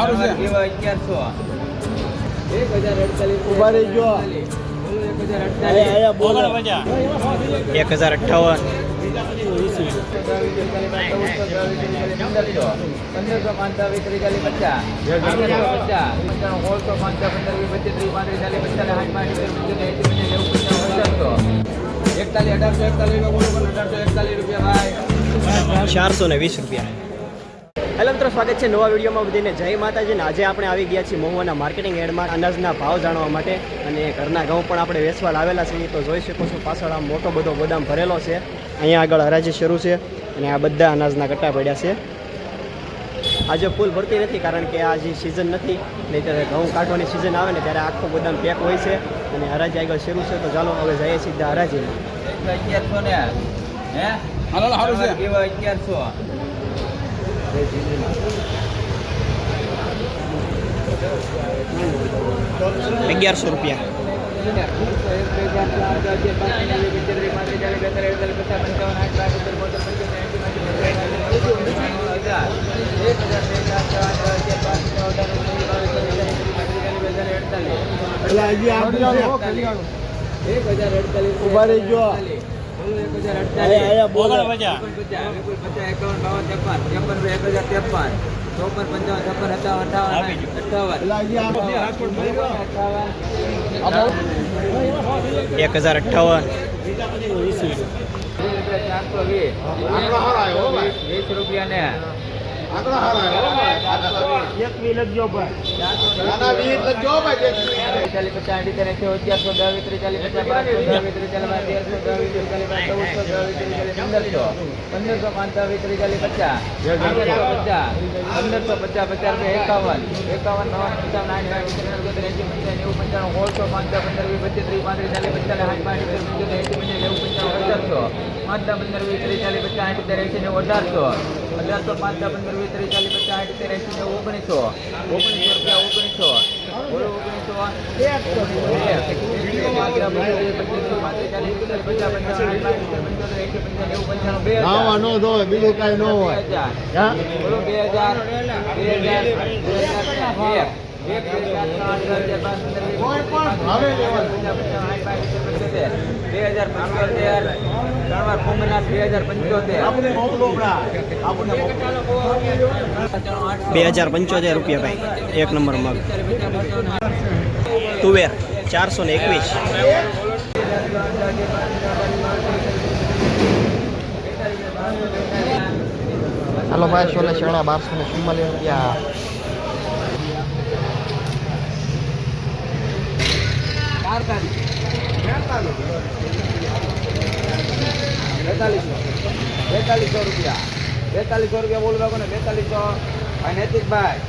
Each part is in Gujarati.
સારું છે. એક હજાર અડતાલીસ ઊભા રહી ગયો. એક હજાર અઠ્ઠાવન પંદરસો પાંચાવીસ ત્રીસ પચાસ પંદરસો પચાસ પંદર પચીસ. ત્રીસ પાંત્રીસ ચાલીસ પચાસ એકતાલીસ અઢારસો એકતાલીસ રૂપિયા બોલો પણ અઢારસો એકતાલીસ રૂપિયા ભાઈ ચારસો ને વીસ રૂપિયા. હેલો મિત્રો સ્વાગત છે નવા વિડીયોમાં બધીને. જય માતાજી. ને આજે આપણે આવી ગયા છીએ મહુવાના માર્કેટિંગ એડમાં અનાજના ભાવ જાણવા માટે. અને ઘરના ઘઉં પણ આપણે વેચવા લાવેલા છીએ. તો જોઈ શકો છો પાછળ આ મોટો બધો ગોદામ ભરેલો છે. અહીંયા આગળ હરાજી શરૂ છે અને આ બધા અનાજના કટ્ટા પડ્યા છે. આજે ફૂલ ભરતી નથી કારણ કે આ જે સિઝન નથી. નહીં ત્યારે ઘઉં કાઢવાની સિઝન આવે ને ત્યારે આખો ગોદામ પેક હોય છે અને હરાજી આગળ શરૂ છે. તો ચાલો હવે જઈએ સીધા હરાજીમાં. અગિયારસો ને હે? અગિયારસો અગિયારસો રૂપિયા. એક હજાર અડતાલીસ ઊભા રહી ગયો. એક હજાર અઠાવન. ચારસો વીસ. વીસ રૂપિયા ને એક મિનિટ લખજો ભાઈ. ચાલીસ પચાસ અઢી એકસો અગિયારસો દસ ત્રીસ ચાલીસ પચાસ બારસો દસ ત્રીસ ચાલીસ તેરસો દસ ત્રીસ ચાલીસ ચૌદસો દસ ત્રીસ ચાલીસ પંદરસો પંદરસો પાંચાવીસ ત્રીસ ચાલીસ પચાસ પંદરસો પચાસ પંદરસો પચાસ પચાસ રૂપિયા એકાવન એકાવન પંચાવન આઠ આઠ ત્રણ અગિયાર એસી નેવું પંચાણું સોળસો પાંચસો પંદર વીસ પચીસ ત્રીસ પાંત્રીસ ચાલીસ પચાસ આઠ પાંચ એસી નેવું પંચાણું પચાસસો પાંચસો પંદર વીસ ત્રીસ ચાલીસ પચાસ આઠ તેર એસી ને અઢારસો. અઢારસો પાંચસો પંદર વીસ ત્રીસ ચાલીસ પચાસ આઠ તેર એસી નેવું ઓગણીસો. ઓગણીસો રૂપિયા ઓગણીસો. બોલો ઓગણીસો. નાવા ન ધોવે, બીજું કાંઈ ન હોય. બે હજાર. બે હજાર. બે હજાર. એક પાંચ કોઈ પણ ભાવે લેવાનું. બે હજાર પંચોતેર ત્રણ વાર કુંભનાથ બે હજાર પંચોતેર. બે હજાર પંચોતેર રૂપિયા ભાઈ એક નંબર મગ. તુવેર ચારસો ને એકવીસ. હાલો ભાઈ સોલે શેણા બારસો ને ચુમ્માલીસ રૂપિયા. બેતાલીસો બેતાલીસો રૂપિયા. બેતાલીસો રૂપિયા બોલવા કોને? બેતાલીસો. ભાઈ નૈતિકભાઈ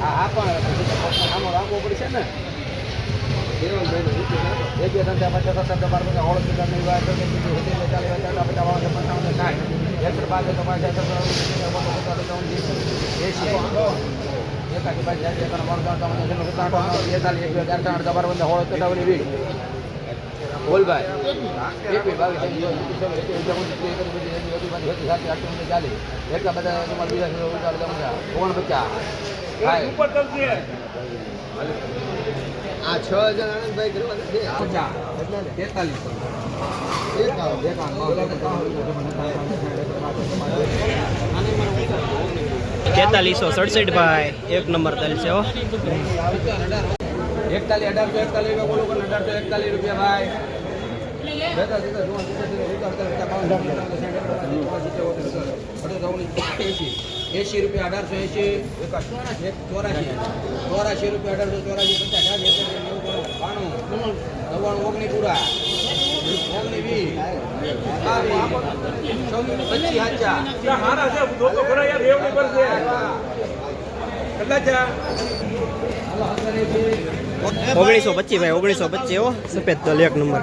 હા હા પણ આમાં રાખવો પડશે ને? એક બે ચાર બાર ચોવીસ પચીસ ત્રેપન ચારસો એસી એકાસી બાસી ત્યાસી એકાવન બાવન ત્રેપન ચોપન પંચાવન સત્તાવન અઠાવન બેતાલીસ, એક, બે, ચાર ત્રણ દબાર બાર સોળ સત્તર અઢાર વીસ. બોલભાઈ એકવીસ બાવીસ ચાલીસ એટલા બધા તમારા બીજા ઉતાર ઓગણપચાસ હાય. આ છ હજાર આનંદભાઈ. પચાસ. તેતાલીસો તેતાલીસો સડસઠ ભાઈ. એક નંબર તલ છે હો. એકતાલીસ અઢારસો એકતાલીસ રૂપિયા બોલો પણ અઢારસો એકતાલીસ રૂપિયા ભાઈ. એંશી રૂપિયા અઢારસો એસી ચોરાશી. ચોરાશી રૂપિયા અઢારસો ચોરાશી પચાસ. સાઠ એંસી નેવું બાણું. નવ્વાણું ઓગણી પૂરા ઓગણી પચીસ હાચા ઓગણીસો પચીસ ભાઈ ઓગણીસો પચીસ હો. સફેદ તલ એક નંબર.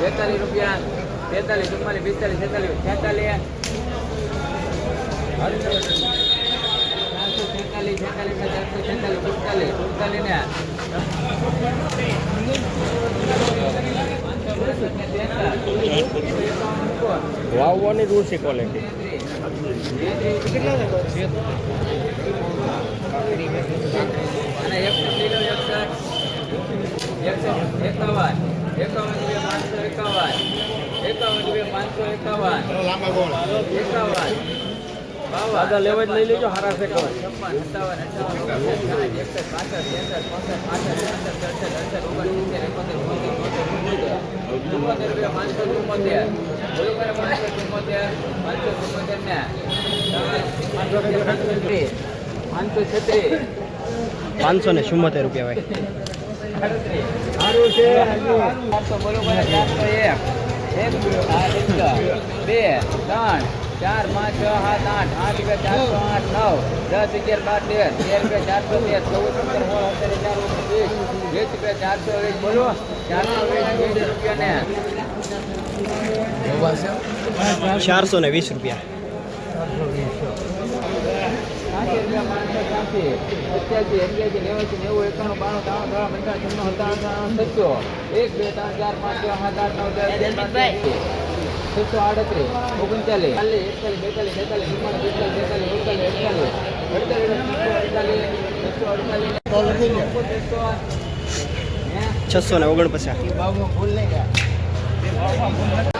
બેતાલીસ રૂપિયા બેતાલીસ ચુમ્માલીસ પિસ્તાલીસ છેતાલીસ છેતાલીસ છેતાલીસ છેતાલીસ ચારસો છેતાલીસ પિસ્તાલીસ પિસ્તાલીસ ને વાવવાની જ ઓછી ક્વોલિટી અને એકસો કિલો એકસઠ એકાવન એકાવન પાંચસો એકાવન એકાવન પાંચસો એકાવન એકાવન દાદા લેવા જ લઈ લેજો હારા છે કહો પાંચસો ને ચુમ્મોતેર રૂપિયા ભાઈ. બે ત્રણ. ચાર પાંચ છ સાત આઠ આઠ રૂપિયા ચારસો આઠ નવ દસ અગિયાર બાર તેર તેર રૂપિયા ચારસો તેર ચૌદ પંદર સોળ સત્તર અઢાર ઓગણીસ વીસ વીસ રૂપિયા ચારસો વીસ બોલો ચારસો વીસ વીસ રૂપિયા ને ચારસો ને વીસ રૂપિયા સાઠી રૂપિયા પાંચસો ત્યાંસી સત્યાસી અગિયાસી નેવાસી નેવું એકાણું બાણું ત્રાણું ત્રણ પંચાવન છન્નું સત્તાવન અઠાવન છસો એક બે ત્રણ ચાર પાંચ છ સાત આઠ નવ દસ અગિયાર બાર તેર છસો આડત્રીસ ઓગણચાલીસ ચાલીસ એકતાલીસ બેતાલીસ તેતાલીસ ચુમ્માલીસ પિસ્તાલીસ તેતાલીસ ઉડતાલીસ અડતાલીસ અડતાલીસ છસો અડતાલીસ